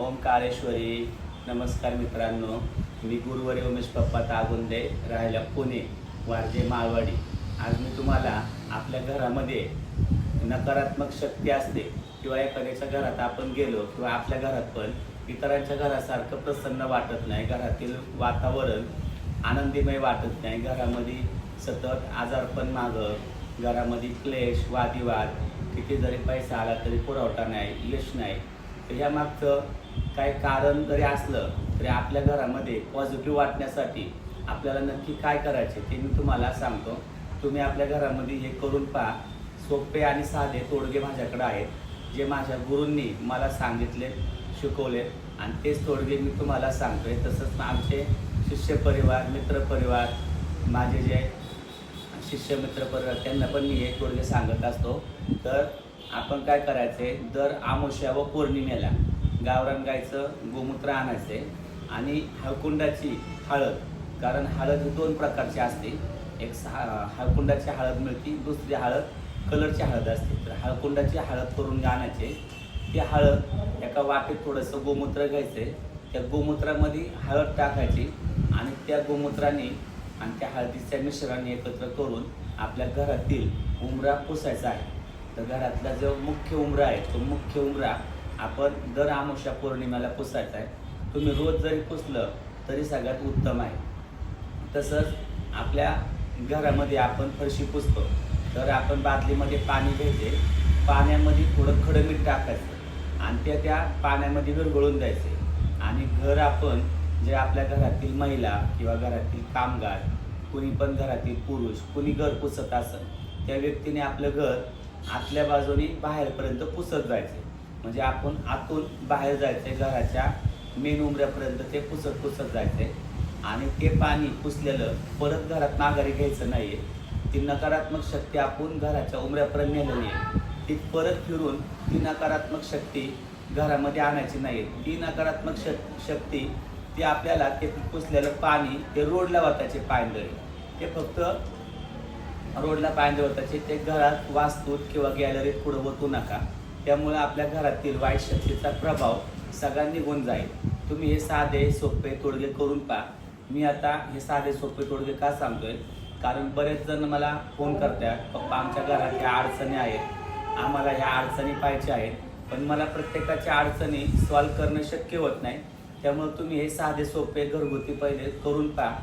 ओम काळेश्वरी. नमस्कार मित्रांनो. मी गुरुवारी उमेश पप्पा तागुंदे राहायला पुणे वारजे माळवाडी. आज मी तुम्हाला आपल्या घरामध्ये नकारात्मक शक्ती असते किंवा एखाद्याच्या घरात आपण गेलो किंवा आपल्या घरात पण इतरांच्या घरासारखं प्रसन्न वाटत नाही. घरातील वातावरण आनंदीमय वाटत नाही. घरामध्ये सतत आजारपण मागं घरामध्ये क्लेश वादिवाद किती जरी पैसा आला तरी पुरवठा नाही यश नाही. तर ह्या मागचं काय कारण जरी असलं तरी आपल्या घरामध्ये पॉझिटिव्ह वाटण्यासाठी आपल्याला नक्की काय करायचे ते मी तुम्हाला सांगतो. तुम्ही आपल्या घरामध्ये हे करून पहा. सोपे आणि साधे तोडगे माझ्याकडे आहेत. जे माझ्या गुरूंनी मला सांगितले शिकवले. आणि तेच तोडगे मी तुम्हाला सांगतोय. तसंच आमचे शिष्य परिवार मित्र परिवार माझे जे शिष्य मित्र परिवार त्यांना पण मी हे तोडगे सांगत असतो. तर आपण काय करायचे दर आमोश्या व पौर्णिमेला गावरान गायचं गोमूत्र आणायचे आणि हळकुंडाची हळद. कारण हळद ही दोन प्रकारची असते. एक सा हळकुंडाची हळद मिळते दुसरी हळद कलरची हळद असते. तर हळकुंडाची हळद करून आणायचे ती हळद एका वाटेत थोडंसं गोमूत्र घ्यायचं. त्या गोमूत्रामध्ये हळद टाकायची आणि त्या गोमूत्राने आणि त्या हळदीच्या मिश्रणाने एकत्र करून आपल्या घरातील उमरा पुसायचा आहे. तर घरातला जो मुख्य उमरा आहे तो मुख्य उमरा आपण दर आमोशा पौर्णिमेला पुसायचं आहे तुम्ही रोज जरी पुसलं तरी सगळ्यात उत्तम आहे. तसंच आपल्या घरामध्ये आपण फरशी पुसतो. तर आपण बादलीमध्ये पाणी घ्यायचे पाण्यामध्ये थोडं खडं मीठ टाकायचं. आणि त्या त्या पाण्यामध्ये विरघळून द्यायचे. आणि घर आपण जे आपल्या घरातील महिला किंवा घरातील कामगार कुणी पण घरातील पुरुष कुणी घर पुसत असेल त्या व्यक्तीने आपलं घर आतल्या बाजूने बाहेरपर्यंत पुसत जायचं. म्हणजे आपण आतून बाहेर जायचंय घराच्या मेन उमऱ्यापर्यंत ते पुसत पुसत जायचंय. आणि ते पाणी पुसलेलं परत घरात माघारी घ्यायचं नाहीये. ती नकारात्मक शक्ती आपण घराच्या उमऱ्यापर्यंत नेलेली आहे ती परत फिरून ती नकारात्मक शक्ती घरामध्ये आणायची नाही ती नकारात्मक शक शक्ती ती आपल्याला ते पुसलेलं पाणी ते रोडला वाटायचे पायंदळे. ते फक्त रोडला पायंदळी वाटायचे ते घरात वास्तूत किंवा गॅलरीत पुढं ओतू नका. त्यामुळे आपल्या घरातील वाईट शक्तीचा प्रभाव सगळा निघून जाईल. तुम्ही हे साधे सोपे तोडगे करून पहा. मी आता हे साधे सोपे तोडगे का सांगतोय? कारण बरेच जण मला फोन करतात पप्पा आमच्या घरात ह्या अडचणी आहेत. आम्हाला ह्या अडचणी पाहिजे आहेत. पण मला प्रत्येकाच्या अडचणी सॉल्व्ह करणं शक्य होत नाही. त्यामुळे तुम्ही हे साधे सोपे घरगुती पहिले करून पहा.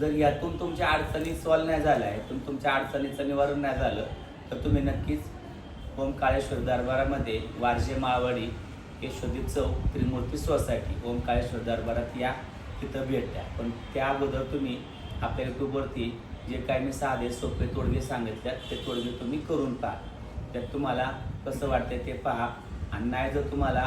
जर यातून तुमच्या अडचणी सॉल्व्ह नाही झाल्या आहेत तुमच्या अडचणीचं निवारण नाही झालं तर तुम्ही नक्कीच ओम काळेश्वर दरबारामध्ये वारजे माळवाडी यशोदी चौक त्रिमूर्ती सोसायटी ओम काळेश्वर दरबारात या तिथं भेट द्या पण त्या अगोदर तुम्ही आपल्या यूट्यूबवरती जे काही मी साधे सोपे तोडगे सांगितल्यात ते तोडगे तुम्ही करून पहा. त्यात तुम्हाला कसं वाटतंय ते पहा. आणि नाही जर तुम्हाला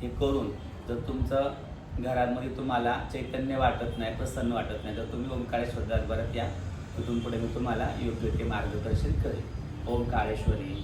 हे करून जर तुमचं घरामध्ये तुम्हाला चैतन्य वाटत नाही प्रसन्न वाटत नाही तर तुम्ही ओमकाळेश्वर दरबारात या. तिथून पुढे मी तुम्हाला योग्य ते मार्गदर्शन करेन. ओम काळेश्वरी